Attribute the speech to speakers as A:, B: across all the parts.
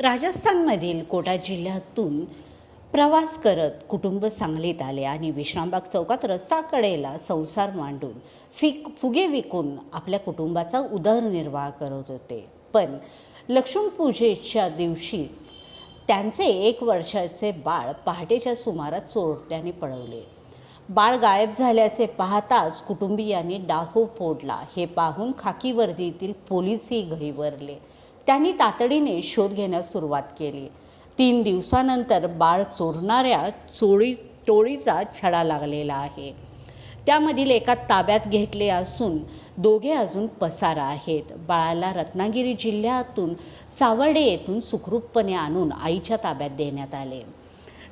A: राजस्थानमधील कोटा जिल्ह्यातून प्रवास करत कुटुंब सांगलीत आले आणि विश्रामबाग चौकात रस्ताकडेला संसार मांडून फिक फुगे विकून आपल्या कुटुंबाचा उदरनिर्वाह करत होते. पण लक्ष्मीपूजेच्या दिवशीच त्यांचे एक वर्षाचे बाळ पहाटेच्या सुमारास चोरट्याने पळवले. बाळ गायब झाल्याचे पाहताच कुटुंबियांनी डाहो फोडला. हे पाहून खाकी वर्दीतील पोलीसही गहिवरले त्यांनी तातडीने शोध घेण्यास सुरुवात केली. तीन दिवसानंतर बाळ चोरणाऱ्या चोळी टोळीचा छडा लागलेला आहे. त्यामधील एका ताब्यात घेतले असून दोघे अजून पसार आहेत. बाळाला रत्नागिरी जिल्ह्यातून सावर्डे येथून सुखरूपपणे आणून आईच्या ताब्यात देण्यात आले.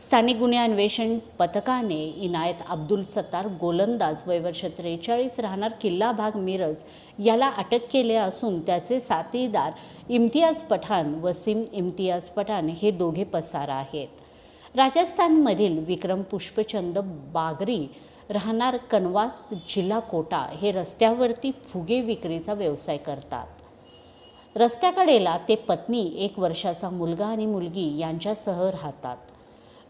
A: स्थानिक गुन्हे अन्वेषण पथकाने इनायत अब्दुल सत्तार गोलंदाज वयवर्ष त्रेचाळीस राहणार किल्ला भाग मिरज याला अटक केले असून त्याचे साथीदार इम्तियाज पठाण वसीम इम्तियाज पठाण हे दोघे पसार आहेत. राजस्थानमधील विक्रम पुष्पचंद बागरी राहणार कनवास जिल्हा कोटा हे रस्त्यावरती फुगे विक्रीचा व्यवसाय करतात. रस्त्याकडेला ते पत्नी एक वर्षाचा मुलगा आणि मुलगी यांच्यासह राहतात.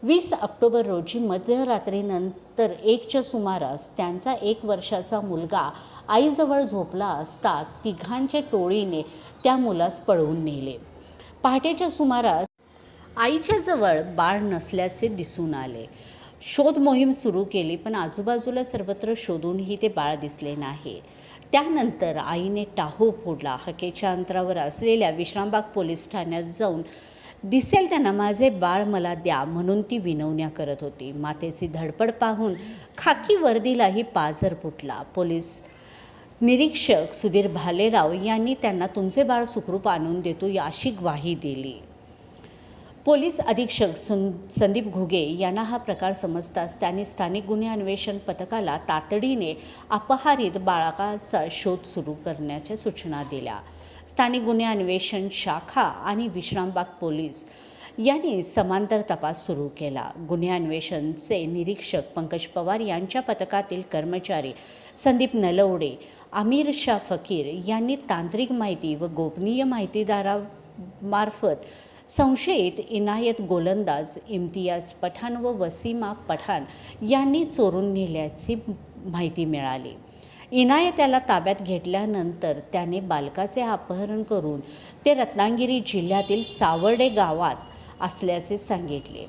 A: वीस ऑक्टोबर रोजी मध्यरात्रीनंतर एकच्या सुमारास त्यांचा एक वर्षाचा मुलगा आईजवळ झोपला असता तिघांच्या टोळीने त्या मुलास पळवून नेले. पहाटेच्या सुमारास आईच्या जवळ बाळ नसल्याचे दिसून आले. शोध मोहीम सुरू केली पण आजूबाजूला सर्वत्र शोधूनही ते बाळ दिसले नाही. त्यानंतर आईने टाहो फोडला. हकेच्या अंतरावर असलेल्या विश्रामबाग पोलीस ठाण्यात जाऊन दिसेल त्यांना माझे बाळ मला द्या म्हणून ती विनवण्या करत होती. मातेची धडपड पाहून खाकी वर्दीलाही पाझर फुटला. पोलीस निरीक्षक सुधीर भालेराव यांनी त्यांना तुमचे बाळ सुखरूप आणून देतो अशी ग्वाही दिली. पोलीस अधीक्षक सुन संदीप घुगे यांना हा प्रकार समजताच त्यांनी स्थानिक गुन्हे अन्वेषण पथकाला तातडीने अपहारित बाळकाचा शोध सुरू करण्याच्या सूचना दिल्या. स्थानिक गुन्हे अन्वेषण शाखा आणि विश्रामबाग पोलीस यांनी समांतर तपास सुरू केला. गुन्हे अन्वेषणचे निरीक्षक पंकज पवार यांच्या पथकातील कर्मचारी संदीप नलवडे आमिर शाह फकीर यांनी तांत्रिक माहिती व गोपनीय माहितीदारामार्फत संशयित इनायत गोलंदाज इम्तियाज पठाण व वसीमा पठाण यांनी चोरून नेल्याची माहिती मिळाली. इनायत त्याला ताब्यात घेतल्यानंतर त्याने बालकाचे अपहरण करून ते रत्नागिरी जिल्ह्यातील सावर्डे गावात असल्याचे सांगितले.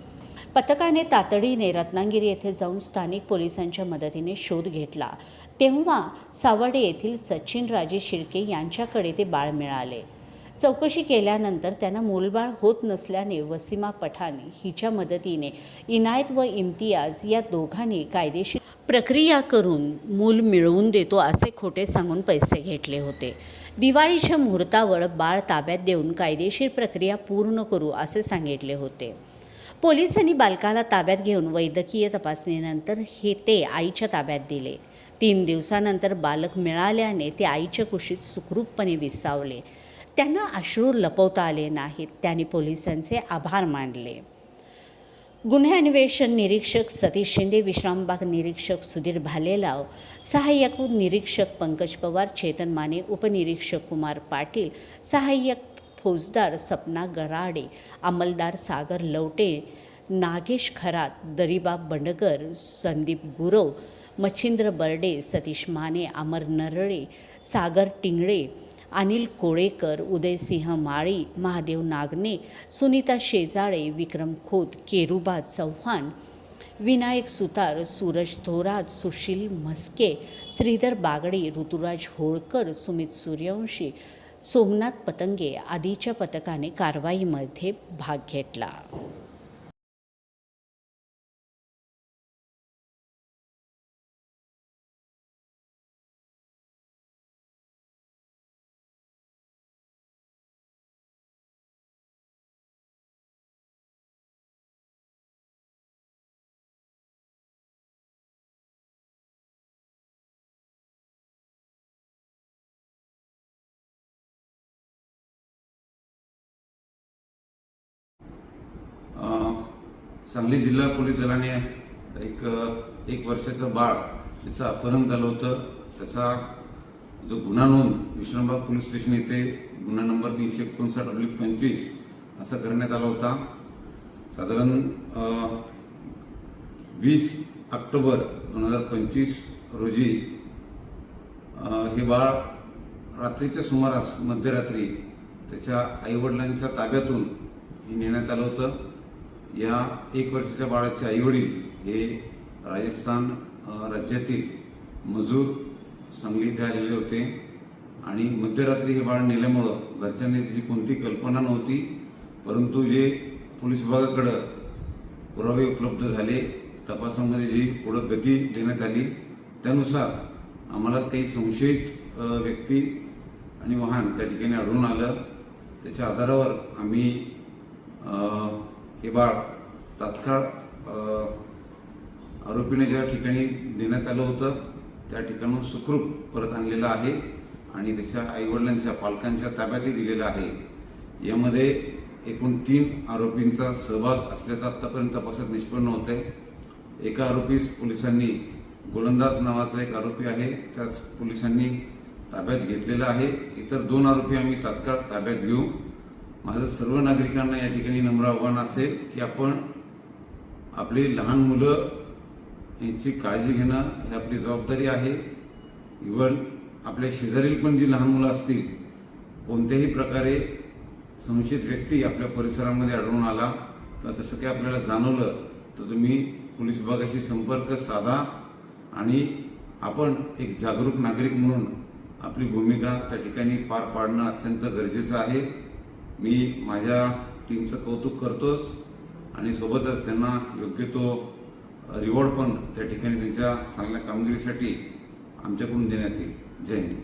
A: पथकाने तातडीने रत्नागिरी येथे जाऊन स्थानिक पोलिसांच्या मदतीने शोध घेतला. तेव्हा सावर्डे येथील सचिन राजे शिर्के यांच्याकडे ते बाळ मिळाले. चौकशी केल्यानंतर त्यांना मूलबाळ होत नसल्याने वसीमा पठाण हिच्या मदतीने इनायत व इम्तियाज या दोघांनी कायदेशीर प्रक्रिया करून मूल मिळवून देतो असे खोटे सांगून पैसे घेतले होते. दिवाळीच्या मुहूर्तावर बाळ ताब्यात देऊन कायदेशीर प्रक्रिया पूर्ण करू असे सांगितले होते. पोलिसांनी बालकाला ताब्यात घेऊन वैद्यकीय तपासणीनंतर हे ते आईच्या ताब्यात दिले. तीन दिवसानंतर बालक मिळाल्याने ते आईच्या कुशीत सुखरूपपणे विसावले. त्यांना अश्रू लपवता आले नाहीत. त्यांनी पोलिसांचे आभार मानले. गुन्हे अन्वेषण निरीक्षक सतीश शिंदे विश्रामबाग निरीक्षक सुधीर भालेलाव सहाय्यक निरीक्षक पंकज पवार चेतन माने उपनिरीक्षक कुमार पाटील सहाय्यक फौजदार सपना गराडे अंमलदार सागर लवटे नागेश खरात दरीबा बंडकर संदीप गुरव मच्छिंद्र बर्डे सतीश माने अमर नरळे सागर टिंगळे अनिल कोळेकर उदयसिंह माळी महादेव नागने सुनीता शेजाळे विक्रम खोत केरुबा चव्हाण विनायक सुतार सूरज थोरात सुशील म्हस्के श्रीधर बागडे ऋतुराज होळकर सुमित सूर्यवंशी सोमनाथ पतंगे आदीच्या पथकाने कारवाईमध्ये भाग घेतला.
B: सांगली जिल्हा पोलीस दलाने एक एक वर्षाचं बाळ त्याचं अपहरण झालं होतं. त्याचा जो गुन्हा नोंद विश्रामबाग पोलीस स्टेशन येथे गुन्हा नंबर तीनशे एकोणसाठ अब्लिक पंचवीस असा करण्यात आला होता. साधारण वीस ऑक्टोबर दोन हजार पंचवीस रोजी हे बाळ रात्रीच्या सुमारास मध्यरात्री त्याच्या आईवडिलांच्या ताब्यातून हे नेण्यात आलं होतं. या एक वर्षाच्या बाळाचे आईवडील हे राजस्थान राज्यातील मजूर सांगली इथे आलेले होते. आणि मध्यरात्री हे बाळ नेल्यामुळं घरच्यांनी त्याची कोणती कल्पना नव्हती परंतु जे पोलीस विभागाकडं पुरावे उपलब्ध झाले तपासामध्ये जी पुढं गती देण्यात आली त्यानुसार आम्हाला काही संशयित व्यक्ती आणि वाहन त्या ठिकाणी आढळून आलं. त्याच्या आधारावर आम्ही हे बाळ तात्काळ आरोपीने ज्या ठिकाणी देण्यात आलं होतं त्या ठिकाणून सुखरूप परत आणलेलं आहे आणि त्याच्या आईवडिलांच्या पालकांच्या ताब्यातही दिलेलं आहे. यामध्ये एकूण तीन आरोपींचा सहभाग असल्याचा आत्तापर्यंत तपासात निष्पन्न होत आहे एका आरोपीस पोलिसांनी गोलंदाज नावाचा एक आरोपी आहे त्यास पोलिसांनी ताब्यात घेतलेला आहे. इतर दोन आरोपी आम्ही तात्काळ ताब्यात घेऊ. माझं सर्व नागरिकांना या ठिकाणी नम्र आव्हान असेल की आपण आपली लहान मुलं यांची काळजी घेणं ही आपली जबाबदारी आहे. इवन आपल्या शेजारील पण जी लहान मुलं असतील कोणत्याही प्रकारे संशयित व्यक्ती आपल्या परिसरामध्ये आढळून आला किंवा तसं काही आपल्याला जाणवलं तर तुम्ही पोलीस विभागाशी संपर्क साधा आणि आपण एक जागरूक नागरिक म्हणून आपली भूमिका त्या ठिकाणी पार पाडणं अत्यंत गरजेचं आहे. मी माझ्या टीमचं कौतुक करतोच आणि सोबतच त्यांना योग्य तो रिवॉर्ड पण त्या ठिकाणी त्यांच्या चांगल्या कामगिरीसाठी आमच्याकडून देण्यात येईल. जय हिंद.